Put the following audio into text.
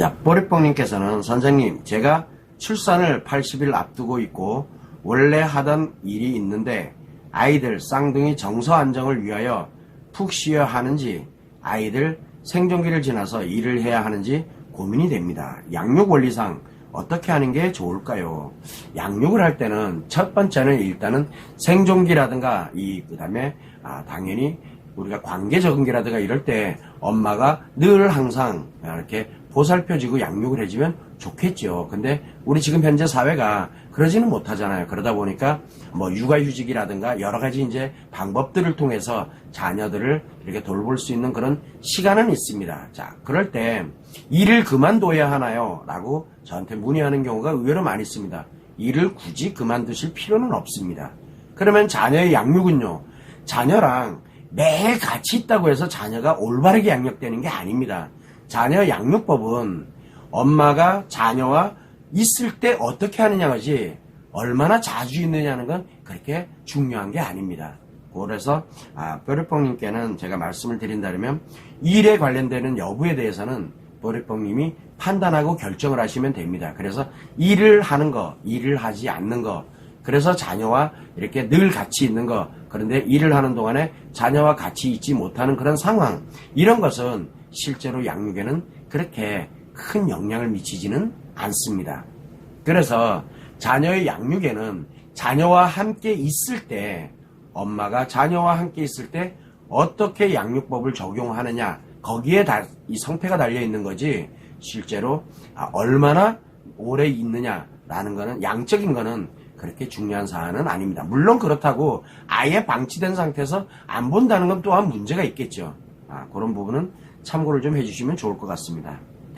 자, 보리뽕님께서는 선생님, 제가 출산을 80일 앞두고 있고 원래 하던 일이 있는데 아이들 쌍둥이 정서 안정을 위하여 푹 쉬어야 하는지 아이들 생존기를 지나서 일을 해야 하는지 고민이 됩니다. 양육 원리상 어떻게 하는 게 좋을까요? 양육을 할 때는 첫 번째는 일단은 생존기라든가 이 그다음에 아 당연히 우리가 관계 적응기라든가 이럴 때 엄마가 늘 항상 이렇게 보살펴주고 양육을 해주면 좋겠죠. 근데 우리 지금 현재 사회가 그러지는 못하잖아요. 그러다 보니까 뭐 육아휴직이라든가 여러 가지 이제 방법들을 통해서 자녀들을 이렇게 돌볼 수 있는 그런 시간은 있습니다. 자, 그럴 때 일을 그만둬야 하나요? 라고 저한테 문의하는 경우가 의외로 많이 있습니다. 일을 굳이 그만두실 필요는 없습니다. 그러면 자녀의 양육은요, 자녀랑 매일 같이 있다고 해서 자녀가 올바르게 양육되는 게 아닙니다. 자녀 양육법은 엄마가 자녀와 있을 때 어떻게 하느냐지 얼마나 자주 있느냐는 건 그렇게 중요한 게 아닙니다. 그래서 아, 뾰르뽕님께는 제가 말씀을 드린다면 일에 관련되는 여부에 대해서는 뾰르뽕님이 판단하고 결정을 하시면 됩니다. 그래서 일을 하는 거, 일을 하지 않는 거, 그래서 자녀와 이렇게 늘 같이 있는 거, 그런데 일을 하는 동안에 자녀와 같이 있지 못하는 그런 상황, 이런 것은 실제로 양육에는 그렇게 큰 영향을 미치지는 않습니다. 그래서 자녀의 양육에는 자녀와 함께 있을 때, 엄마가 자녀와 함께 있을 때 어떻게 양육법을 적용하느냐, 거기에 다, 이 성패가 달려 있는 거지, 실제로 아, 얼마나 오래 있느냐라는 거는, 양적인 거는 그렇게 중요한 사안은 아닙니다. 물론 그렇다고 아예 방치된 상태에서 안 본다는 건 또한 문제가 있겠죠. 아, 그런 부분은 참고를 좀 해주시면 좋을 것 같습니다.